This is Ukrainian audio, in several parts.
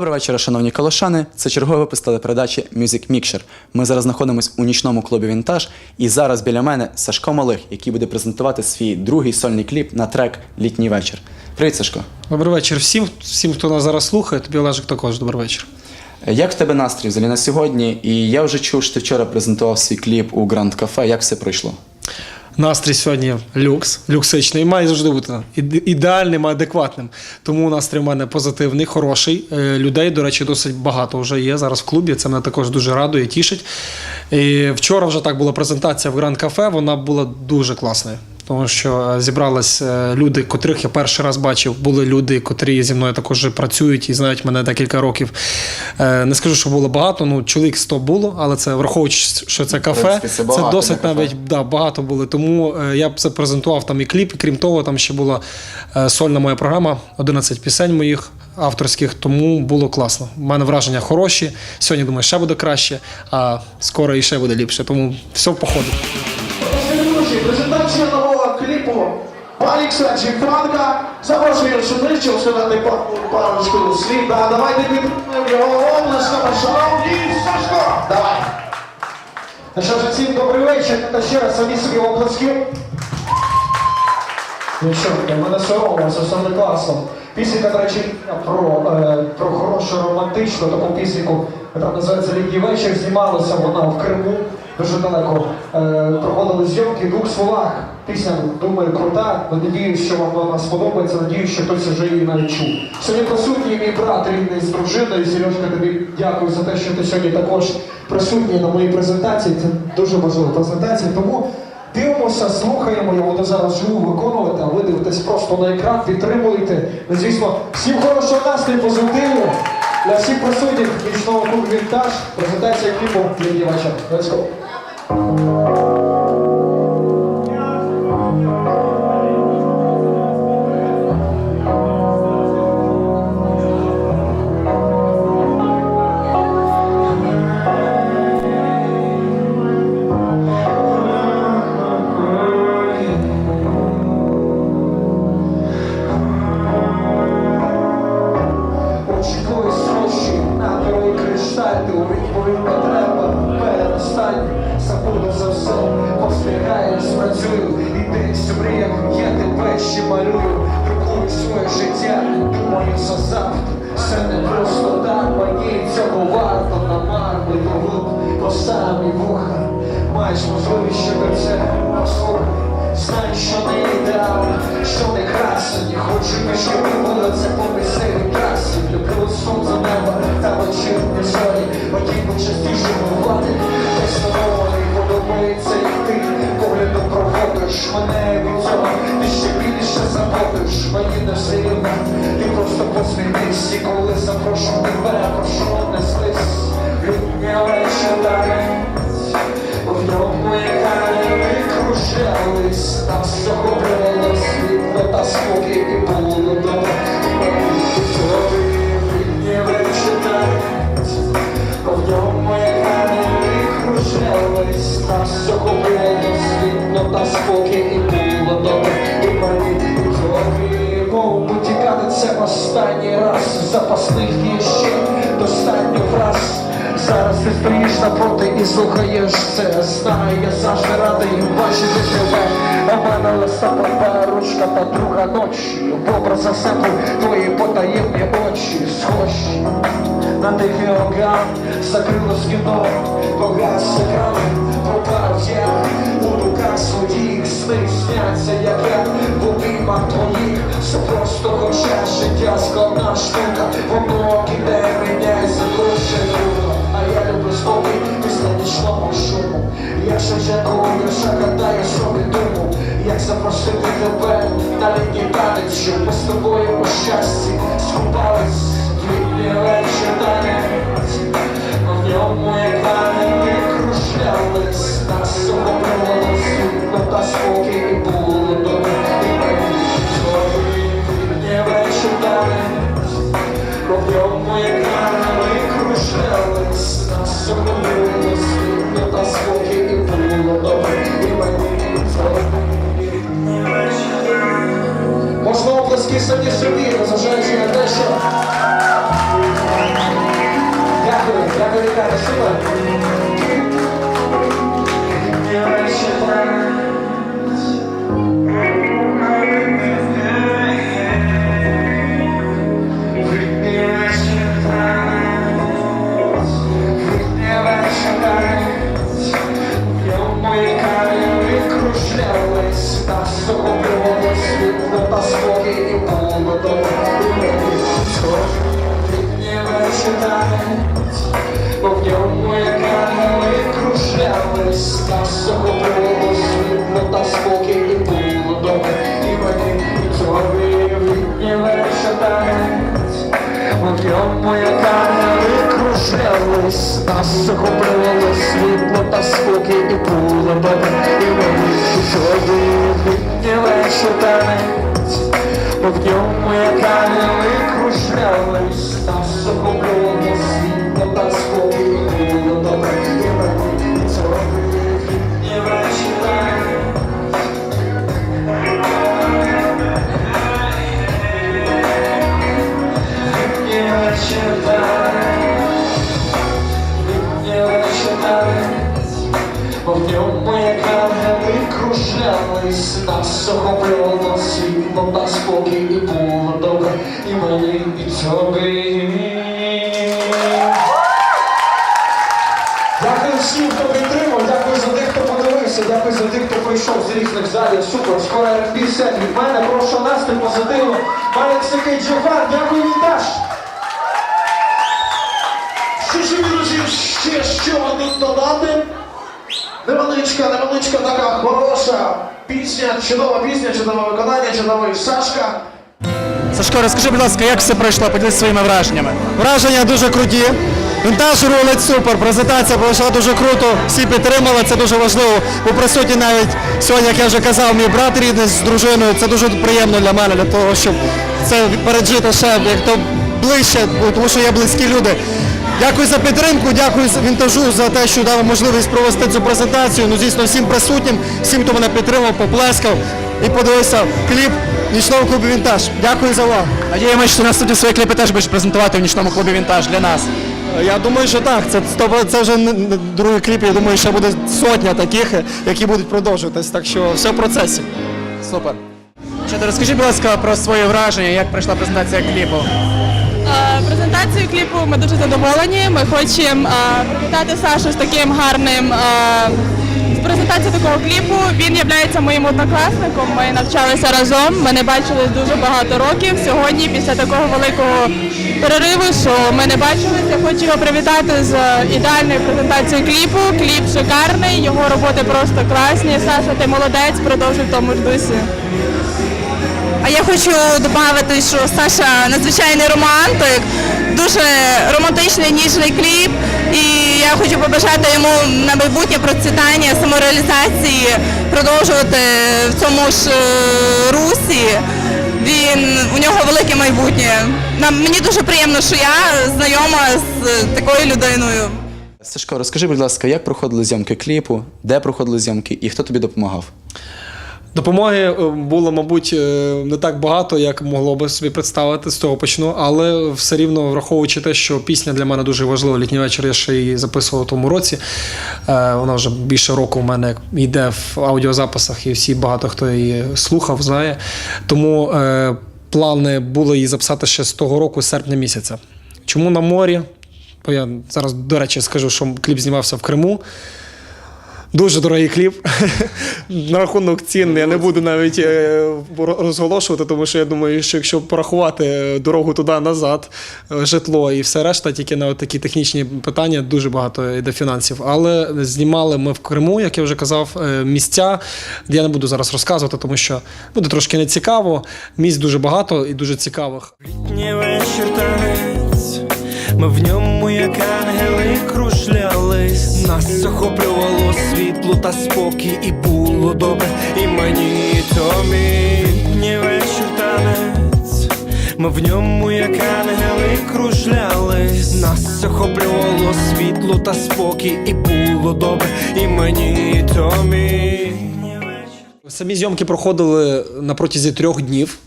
Доброго вечора, шановні калошани. Це черговий випуск телепередачі Music Mixture. Ми зараз знаходимося у нічному клубі Вінтаж, і зараз біля мене Сашко Малих, який буде презентувати свій другий сольний кліп на трек Літній вечір. Привіт, Сашко. Добрий вечір всім, всім, хто нас зараз слухає. Тобі Олежик також добрий вечір. Як в тебе настрій взагалі на сьогодні? І я вже чув, що ти вчора презентував свій кліп у Гранд Кафе. Як все пройшло? Настрій сьогодні люкс, люксичний, має завжди бути ідеальним, адекватним. Тому настрій в мене позитивний, хороший. Е, Людей, до речі, досить багато вже є зараз в клубі. Це мене також дуже радує, тішить. І вчора вже так була презентація в Гранд Кафе. Вона була дуже класною. Тому що е, зібрались е, люди, котрих я перший раз бачив. Були люди, котрі зі мною також працюють і знають мене декілька років. Е, Не скажу, що було багато, ну чоловік 100 було, але це враховуючи, що це кафе, принципі, це це досить навіть да, багато були. Тому я б це презентував там і кліп, і крім того, там ще була сольна моя програма, 11 пісень моїх авторських, тому було класно. У мене враження хороші. Сьогодні думаю, ще буде краще, а скоро і ще буде ліпше. Тому все по ходу. Алікса Джіфанка. Запрошую Шумильчик сказати па- парочку слів. Да, давайте підтримуємо його обласками. Шановні Сашко! Давай! Ну що ж, всім добрий вечір. Та ще раз самі собі оплески. Ну що, мене соромно, це все не класно. Пісенька, до речі, про, е, про хорошу романтичну таку пісеньку, яка називається Літній вечір, знімалася вона в Криму, дуже далеко. Е, проводили зйомки в двох словах. Пісня, думаю, крута. Надіюсь, що вам вона сподобається, надіюсь, що хтось вже її навіть чув. Сьогодні присутній мій брат рідний з дружиною. Сережка, тобі дякую за те, що ти сьогодні також присутній на моїй презентації. Це дуже важлива презентація. Тому Дивимося, слухаємо, я буду зараз живу виконувати, а ви дивитесь просто на екран, підтримуєте. Ну, звісно, всім хорошого настрою, позитиву. Для всіх присутніх нічного клубу Вінтаж, презентація кліпу Літній вечір. Let's go. Маєш можливість до це послухай. Знай, що не ідеал, що не красені, хочу, щоб було це по веселій трасі. Люблю сонце неба та вечірні зорі, хотів би частіше бувати, десь не подобається, ти поглядом проводиш мене від цього, ти ще більше заходиш, мені не все рівно, ти просто посміхнись, і коли запрошу тебе, прошу не слизь, літня вечора. В ньому кружались, там захопило світло та спокій і було добре. В ньому екрани кружались, там захопило світло та спокій і було добре. І мені мов потікати це останній раз, запасних є ще достатньо фраз. Зараз ти стоїш напроти і слухаєш це. Знаю, я завжди радий бачити тебе А мене листопада, ручка та друга ночі В образ за себе твої потаємні очі. Схожі на тихий океан Закрилось кіно, погас екран Пропав я. У руках своїх Сни сняться, як я. В обіймах твоїх Все просто хоча життя складна штука. Воно за круто а я люблю спокій після нічного шуму. Якщо я гадаю, що від думу, як запросити тебе на літній танець, щоб ми з тобою у щасті скупались літній речі танець. В ньому екрани Київській сьогодні живі, незважаючи на те, що дякую, дякую, вітати, супер. Кружлялась на солнце нас захоплювало світло та спокій і було добре, і мені сьогодні не вечора вечір танець В ньому яка кружались Нас охопило світло та спокій І було добре і мені, і тобі Дякую всім, хто підтримав, дякую за тих, хто подивився, дякую за тих, хто прийшов з різних залів. Супер, скоро R&B сет від мене. Прошу настрій позитиву. Марик Сикий Джофан, дякую вінтаж. Що ж, друзі, ще що один додати? Невеличка, невеличка така хороша пісня, чудова пісня, чудове виконання, чудовий Сашка. Сашко, розкажи, будь ласка, як все пройшло, поділись своїми враженнями. Враження дуже круті. Вінтаж рулить супер. Презентація пройшла дуже круто. Всі підтримали, це дуже важливо. Був присутній навіть сьогодні, як я вже казав, мій брат рідний з дружиною. Це дуже приємно для мене, для того, щоб це переджити ще як то ближче, тому що є близькі люди. Дякую за підтримку, дякую вінтажу за те, що дав можливість провести цю презентацію. Ну, звісно, всім присутнім, всім, хто мене підтримав, поплескав і подивився кліп нічного клубу Вінтаж. Дякую за увагу. Надіємося, що наступні свої кліпи теж будеш презентувати в нічному клубі Вінтаж для нас. Я думаю, що так. Це, це вже другий кліп. Я думаю, ще буде сотня таких, які будуть продовжуватись. Так що все в процесі. Супер. Ти розкажи, будь ласка, про свої враження, як пройшла презентація кліпу. Е, Презентацією кліпу ми дуже задоволені. Ми хочемо е, привітати Сашу з таким гарним е, з презентацією такого кліпу. Він є моїм однокласником. Ми навчалися разом. Ми не бачили дуже багато років. Сьогодні, після такого великого перериву, що ми не бачилися, хочу його привітати з ідеальною презентацією кліпу. Кліп шикарний, його роботи просто класні. Саша, ти молодець, продовжуй в тому ж дусі. А я хочу додати, що Саша надзвичайний романтик, дуже романтичний ніжний кліп. І я хочу побажати йому на майбутнє процвітання, самореалізації, продовжувати в цьому ж е, русі. Він у нього велике майбутнє. Нам мені дуже приємно, що я знайома з е, такою людиною. Сашко, розкажи, будь ласка, як проходили зйомки кліпу, де проходили зйомки і хто тобі допомагав? Допомоги е, було, мабуть, е, не так багато, як могло би собі представити. З того почну, але все рівно враховуючи те, що пісня для мене дуже важлива. Літній вечір я ще її записував у тому році. Е, Вона вже більше року у мене йде в аудіозаписах, і всі багато хто її слухав, знає. Тому плани були її записати ще з того року, з серпня місяця. Чому на морі? Бо я зараз, до речі, скажу, що кліп знімався в Криму. Дуже дорогий кліп. На рахунок цін я не буду навіть е, розголошувати, тому що я думаю, що якщо порахувати дорогу туди назад, е, житло і все решта, тільки на такі технічні питання дуже багато йде фінансів. Але знімали ми в Криму, як я вже казав, е, місця. Я не буду зараз розказувати, тому що буде трошки нецікаво. Місць дуже багато і дуже цікавих. Літній вечір танець, ми в ньому, як ангели, кружлялись. Нас захоплювало світло та спокій, і було добре, і мені і тобі. Літній вечір танець, ми в ньому, як ангели, кружлялись. Нас захоплювало світло та спокій, і було добре, і мені і тобі. Самі зйомки проходили на протязі трьох днів.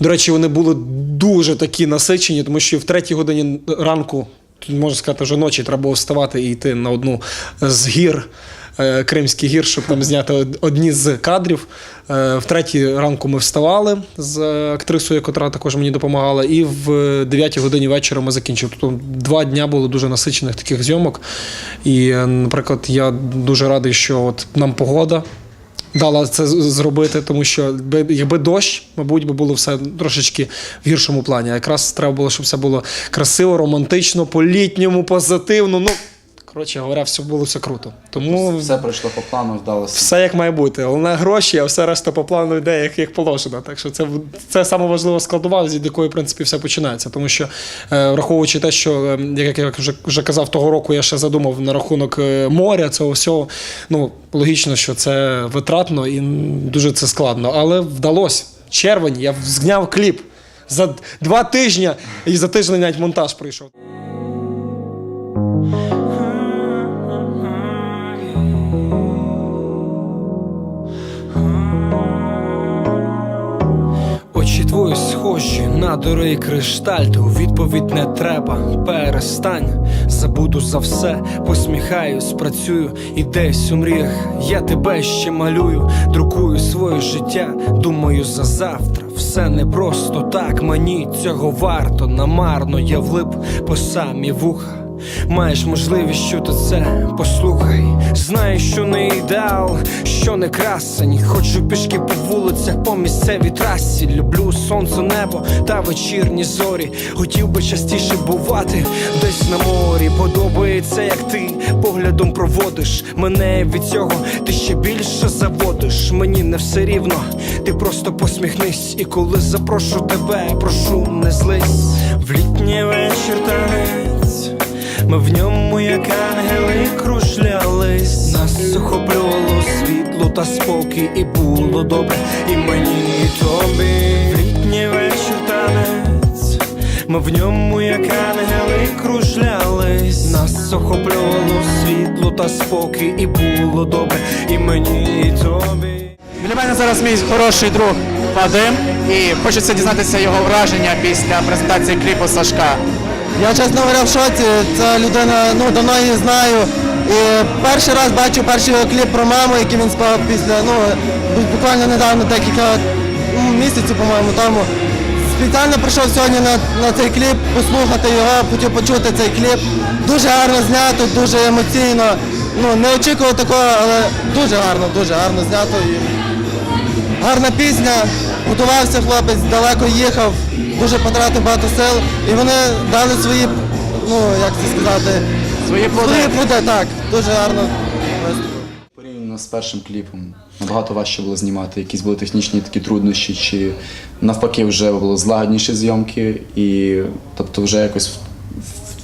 До речі, вони були дуже такі насичені, тому що в третій годині ранку, можна сказати, вже ночі треба було вставати і йти на одну з гір. е, Кримських гір, щоб там зняти одні з кадрів. Е, В третій ранку ми вставали з актрисою, яка також мені допомагала, і в 9 годині вечора ми закінчили. Тобто два дня було дуже насичених таких зйомок. І, е, наприклад, я дуже радий, що от нам погода дала це зробити, тому що якби- дощ, мабуть, би було все трошечки в гіршому плані. Якраз треба було, щоб все було красиво, романтично, по-літньому, позитивно. Ну, Коротше говоря, все було все круто. Тому Все пройшло по плану, вдалося. все як має бути. Головне гроші, а все решта по плану йде, як, як положено. Так що це, це саме важлива складова, з якої, в принципі, все починається. Тому що, е, враховуючи те, що, е, як я вже, вже казав, того року я ще задумав на рахунок е, моря, цього всього. Ну, логічно, що це витратно і дуже це складно. Але вдалося. Червень, я зняв кліп. За два тижні і за тиждень навіть монтаж прийшов. Схожі на дорогий кришталь, то відповідь не треба. Перестань, забуду за все, посміхаюсь, працюю і десь у мріях. Я тебе ще малюю, друкую своє життя. Думаю за завтра. Все не просто так, мені цього варто. Намарно я влип по самі вуха. Маєш можливість чути це, послухай. Знаю, що не ідеал, що не красень. Ходжу пішки по вулицях, по місцевій трасі. Люблю сонце, небо та вечірні зорі. Хотів би частіше бувати десь на морі. Подобається, як ти поглядом проводиш мене від цього, ти ще більше заводиш. Мені не все рівно, ти просто посміхнись. І коли запрошу тебе, прошу не злись. В літній вечір танець. Ми в ньому, як ангели, кружлялись. Нас охоплювало світло та спокій, і було добре, і мені, і тобі. В літній вечір танець. Ми в ньому, як ангели, кружлялись. Нас охоплювало світло та спокій, і було добре, і мені, і тобі. Біля мене зараз мій хороший друг Вадим, і хочеться дізнатися його враження після презентації кліпу Сашка. Я чесно говоря в шоці. Ця людина ну давно її знаю. І перший раз бачу перший кліп про маму, який він спав після ну буквально недавно, декілька ну, місяців, по-моєму, тому. Спеціально прийшов сьогодні на, на цей кліп, послухати його, хотів почути цей кліп. Дуже гарно знято, дуже емоційно. Ну не очікував такого, але дуже гарно, дуже гарно знято. І гарна пісня. Готувався хлопець, далеко їхав, дуже потратив багато сил. І вони дали свої, ну як це сказати, Свої плоди. свої плоди, так. Дуже гарно. Порівняно з першим кліпом, набагато важче було знімати, якісь були технічні такі труднощі, чи навпаки вже було злагодніші зйомки, і тобто вже якось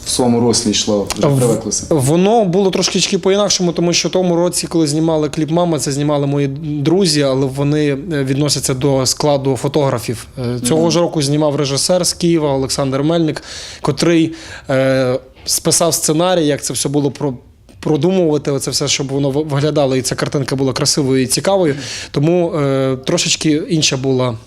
в, в, в своєму руслі йшло, вже привиклося. Воно було трошки по-інакшому, тому що тому році, коли знімали кліп Мама, це знімали мої друзі, але вони е, відносяться до складу фотографів. Е, Цього ж року знімав режисер з Києва Олександр Мельник, котрий е, списав сценарій, як це все було про. Продумувати оце все, щоб воно ви- виглядало, і ця картинка була красивою і цікавою. Тому е, трошечки інша була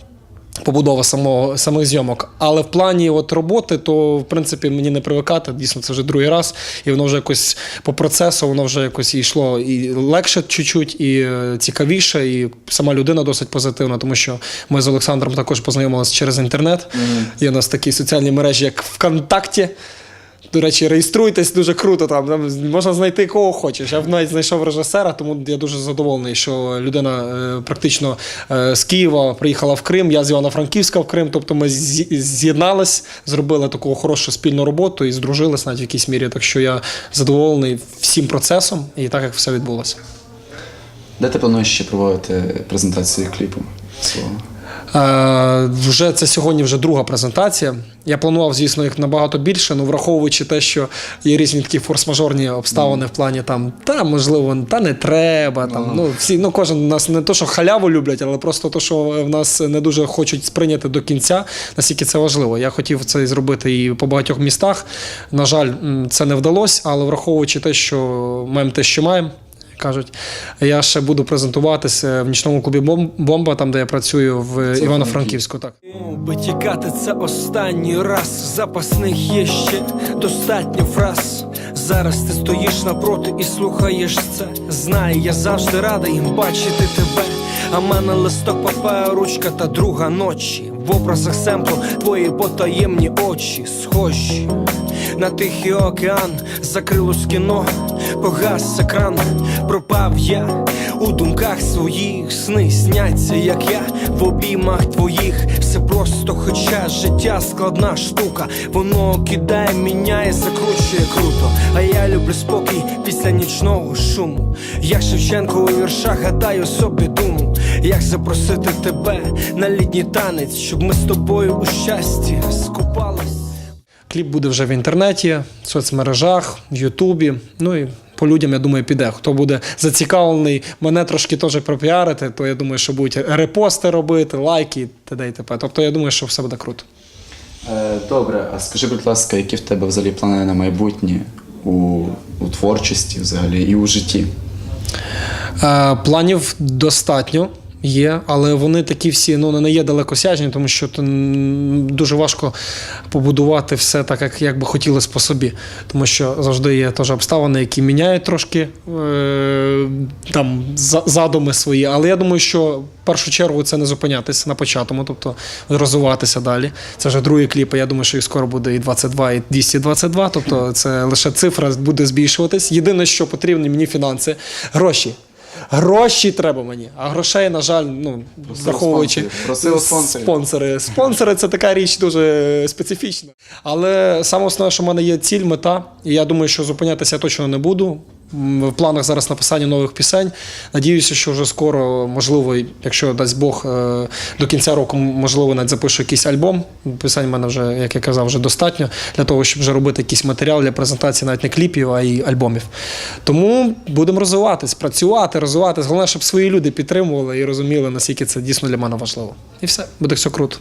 побудова самого самих зйомок. Але в плані от роботи, то в принципі мені не привикати. Дійсно, це вже другий раз, і воно вже якось по процесу, воно вже якось йшло і легше чуть-чуть, і е, цікавіше, і сама людина досить позитивна, тому що ми з Олександром також познайомилися через інтернет. Є у нас такі соціальні мережі, як ВКонтакті. До речі, реєструйтесь дуже круто там. Там можна знайти кого хочеш. Я навіть знайшов режисера, тому я дуже задоволений, що людина е, практично е, з Києва приїхала в Крим. Я з Івано-Франківська в Крим. Тобто ми з'єднались, зробили таку хорошу спільну роботу і здружились навіть в якійсь мірі. Так що я задоволений всім процесом і так як все відбулося. Де ти плануєш ще проводити презентацію кліпу свого? Е, вже це сьогодні вже друга презентація. Я планував, звісно, їх набагато більше, але враховуючи те, що є різні такі форс-мажорні обставини в плані там, та можливо, та не треба. Там, ну, всі, ну, кожен нас не то, що халяву люблять, але просто то, що в нас не дуже хочуть сприйняти до кінця, наскільки це важливо. Я хотів це зробити і по багатьох містах. На жаль, це не вдалося, але враховуючи те, що маємо те, що маємо кажуть. Я ще буду презентуватися в нічному клубі «Бом- Бомба, там де я працюю в Івано-Франківську. Так. Би тікати це останній раз. Запасних є ще достатньо фраз. Зараз ти стоїш напроти і слухаєш це. Знаю, я завжди радий бачити тебе. А мене листок паперу, ручка та друга ночі. В образах семплу твої потаємні очі схожі. На тихий океан закрилось кіно, погас екран, пропав я у думках. своїх сни сняться, як я в обіймах твоїх. Все просто, хоча життя складна штука. Воно кидає, міняє, закручує круто. А я люблю спокій після нічного шуму. Як Шевченко у віршах гадаю собі думу. Як запросити тебе на літній танець, щоб ми з тобою у щасті скупались. Кліп буде вже в інтернеті, в соцмережах, в Ютубі. Ну і по людям, я думаю, піде. Хто буде зацікавлений мене трошки теж пропіарити, то я думаю, що будуть репости робити, лайки, т.д. і т.п. Тобто я думаю, що все буде круто. Е, Добре, а скажи, будь ласка, які в тебе взагалі плани на майбутнє у, у творчості взагалі і у житті? Е, планів достатньо. Є, але вони такі всі ну не є далекосяжні, тому що дуже важко побудувати все так, як, як би хотілося по собі. Тому що завжди є теж обставини, які міняють трошки е, там за- задуми свої. Але я думаю, що в першу чергу це не зупинятися на початку, тобто розвиватися далі. Це вже другий кліп. Я думаю, що їх скоро буде і 22, і 222. Тобто це лише цифра буде збільшуватись. Єдине, що потрібні мені фінанси, гроші. Гроші треба мені, а грошей, на жаль, ну враховуючи. Спонсори. Спонсори це така річ дуже специфічна. Але саме основне, що в мене є ціль, мета, і я думаю, що зупинятися я точно не буду. В планах зараз написання нових пісень. Надіюся, що вже скоро, можливо, якщо дасть Бог е, до кінця року, можливо, навіть запишу якийсь альбом. Пісень в мене вже, як я казав, вже достатньо для того, щоб вже робити якийсь матеріал для презентації навіть не кліпів, а й альбомів. Тому будемо розвиватись, працювати, розвиватись. Головне, щоб свої люди підтримували і розуміли, наскільки це дійсно для мене важливо. І все, буде все круто.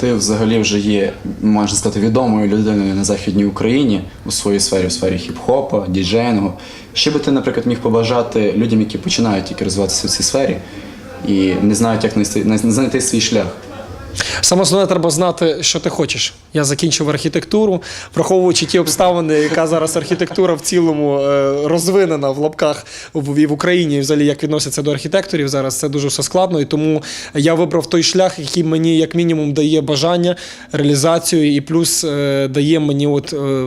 Ти взагалі вже є, можна сказати, відомою людиною на Західній Україні у своїй сфері, у сфері хіп-хопа, діджеїнгу. Що би ти, наприклад, міг побажати людям, які починають тільки розвиватися в цій сфері і не знають, як знайти, свій шлях? Саме основне треба знати, що ти хочеш. Я закінчив архітектуру, враховуючи ті обставини, яка зараз архітектура в цілому е, розвинена в лапках в, Україні, і взагалі як відносяться до архітекторів зараз, це дуже все складно. І тому я вибрав той шлях, який мені як мінімум дає бажання, реалізацію, і плюс е, дає мені от, е,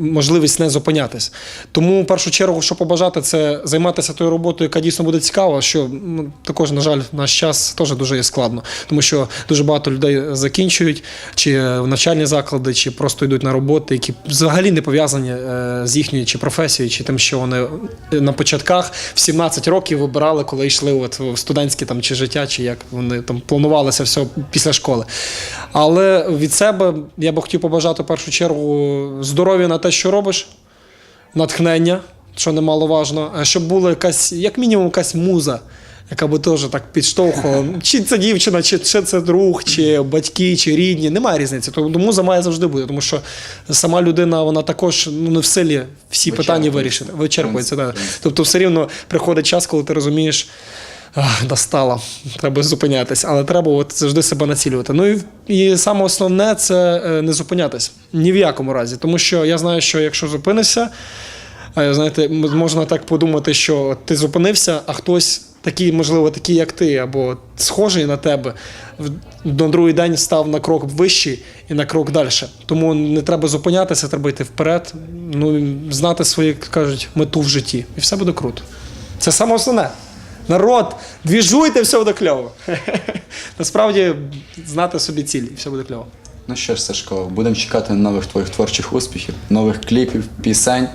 можливість не зупинятись. Тому в першу чергу, що побажати, це займатися тою роботою, яка дійсно буде цікава, що ну, також, на жаль, в наш час теж дуже є складно, тому що дуже багато людей закінчують чи в навчальні заклади, чи просто йдуть на роботи, які взагалі не пов'язані е, з їхньою чи професією, чи тим, що вони на початках в 17 років вибирали, коли йшли от в студентське там чи життя, чи як вони там планувалося все після школи. Але від себе я би хотів побажати в першу чергу здоров'я на те, що робиш, натхнення, що немаловажно, щоб була якась, як мінімум, якась муза. Яка би теж так підштовхувала. Чи це дівчина, чи, чи це друг, чи батьки, чи рідні. Немає різниці. Тому муза має завжди бути, тому що сама людина вона також ну, не в силі всі питання вирішити. Вичерпується. Да. Тобто все рівно приходить час, коли ти розумієш, «Ах, достало, треба зупинятись, але треба от завжди себе націлювати. Ну і, і саме основне це е, не зупинятись ні в якому разі. Тому що я знаю, що якщо зупинишся, знаєте, можна так подумати, що ти зупинився, а хтось такий, можливо, такий, як ти, або схожий на тебе, на другий день став на крок вищий і на крок далі. Тому не треба зупинятися, треба йти вперед, ну знати свою, як кажуть, мету в житті. І все буде круто. Це саме основне. Народ, двіжуйте, все буде кльово. Насправді знати собі цілі, і все буде кльово. Ну що ж, Сашко, будемо чекати нових твоїх творчих успіхів, нових кліпів, пісень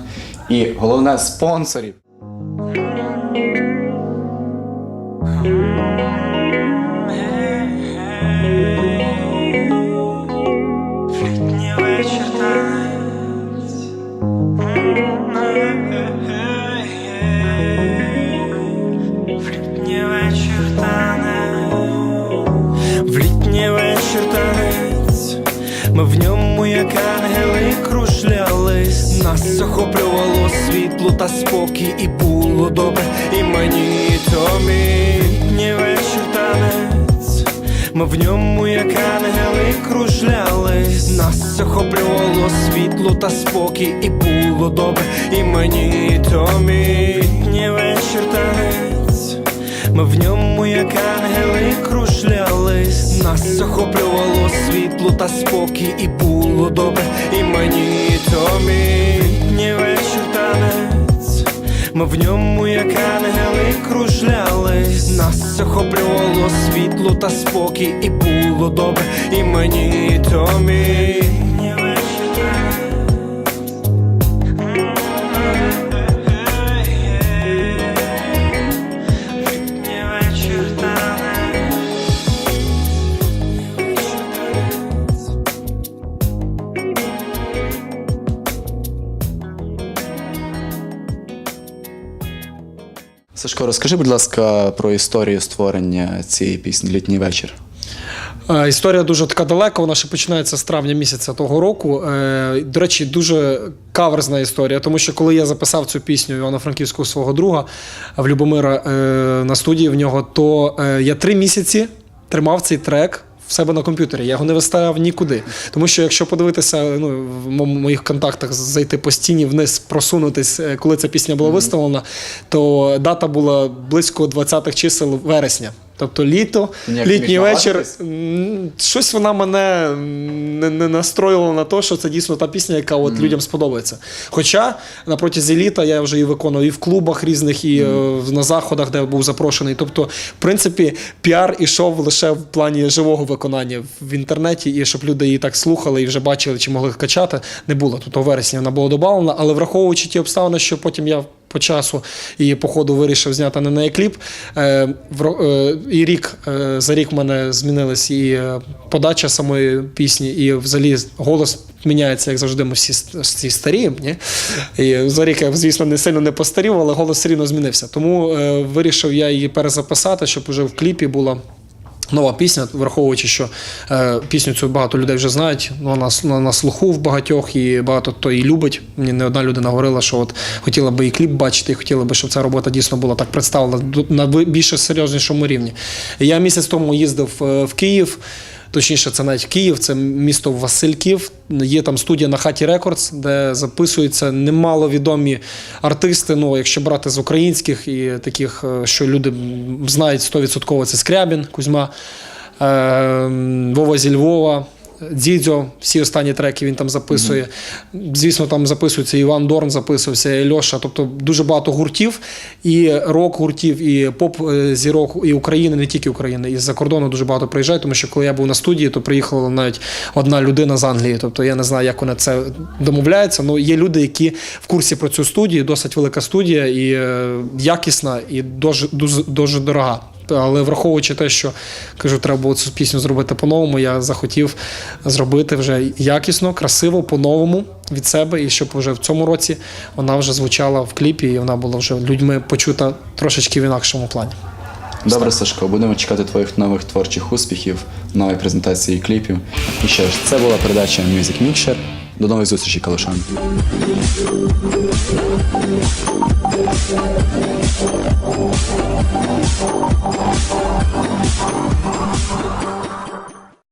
і головне спонсорів. Та спокій, і було добре, і мені і тобі. Вечір танець. Ми в ньому, як ангели, кружлялись. Нас охоплювало світло та спокій, і було добре, і мені і тобі. Літній вечір танець. Ми в ньому, як ангели, кружлялись. Нас охоплювало світло та спокій, і було добре, і мені і тобі. Літній вечір танець. Ми в ньому, як ангели, кружляли, нас охоплювало світло та спокій, і було добре, і мені і Томі. Сашко, розкажи, будь ласка, про історію створення цієї пісні Літній вечір. Е, Історія дуже така далека, вона ще починається з травня місяця того року. Е, До речі, дуже каверзна історія, тому що коли я записав цю пісню Івано-Франківського свого друга в Любомира е, на студії в нього, то я три місяці тримав цей трек. В себе на комп'ютері, я його не виставляв нікуди. Тому що якщо подивитися ну, в моїх контактах, зайти по стіні вниз, просунутись, е, коли ця пісня була виставлена, то дата була близько 20-х чисел вересня. Тобто літо, літній вечір. Щось вона мене не, не настроїла на те, що це дійсно та пісня, яка от людям сподобається. Хоча на протязі літа я вже її виконував і в клубах різних, і е, на заходах, де я був запрошений. Тобто, в принципі, піар ішов лише в плані живого виконання в інтернеті, і щоб люди її так слухали і вже бачили, чи могли качати, не було. Тобто, у вересні вона була додавлена, але враховуючи ті обставини, що потім я по часу і по ходу вирішив зняти на неї кліп. Е, е, і рік е, за рік в мене змінилась і подача самої пісні, і взагалі голос міняється, як завжди, ми всі, всі старі. Ні? І за рік я, звісно, не сильно не постарів, але голос все рівно змінився. Тому вирішив я її перезаписати, щоб уже в кліпі була. Нова пісня, враховуючи, що е, пісню цю багато людей вже знають, вона на, на слуху в багатьох і багато хто її любить. Мені не одна людина говорила, що от хотіла би і кліп бачити, і хотіла би, щоб ця робота дійсно була так представлена на більше більш серйознішому рівні. Я місяць тому їздив е, в Київ. Точніше, це навіть Київ, це місто Васильків. Є там студія на хаті Рекордс, де записуються немало відомі артисти. Ну, якщо брати з українських і таких, е, що люди знають 100% це Скрябін, Кузьма, е, Вова зі Львова. Дідзьо, всі останні треки він там записує. Звісно, там записується Іван Дорн, записувався, і Льоша. Тобто дуже багато гуртів, і рок-гуртів, і поп-зірок, і України, не тільки України, і з-за кордону дуже багато приїжджають, тому що коли я був на студії, то приїхала навіть одна людина з Англії. Тобто я не знаю, як вони це домовляються. але є люди, які в курсі про цю студію, досить велика студія, і е, якісна, і дуже, дуже, дуже дорога. Але враховуючи те, що кажу, треба було цю пісню зробити по-новому, я захотів зробити вже якісно, красиво, по-новому від себе, і щоб вже в цьому році вона вже звучала в кліпі, і вона була вже людьми почута трошечки в інакшому плані. Добре, Сашко, будемо чекати твоїх нових творчих успіхів, нової презентації кліпів. І ще ж, це була передача Music Mixer. До нових зустрічей, Калушан.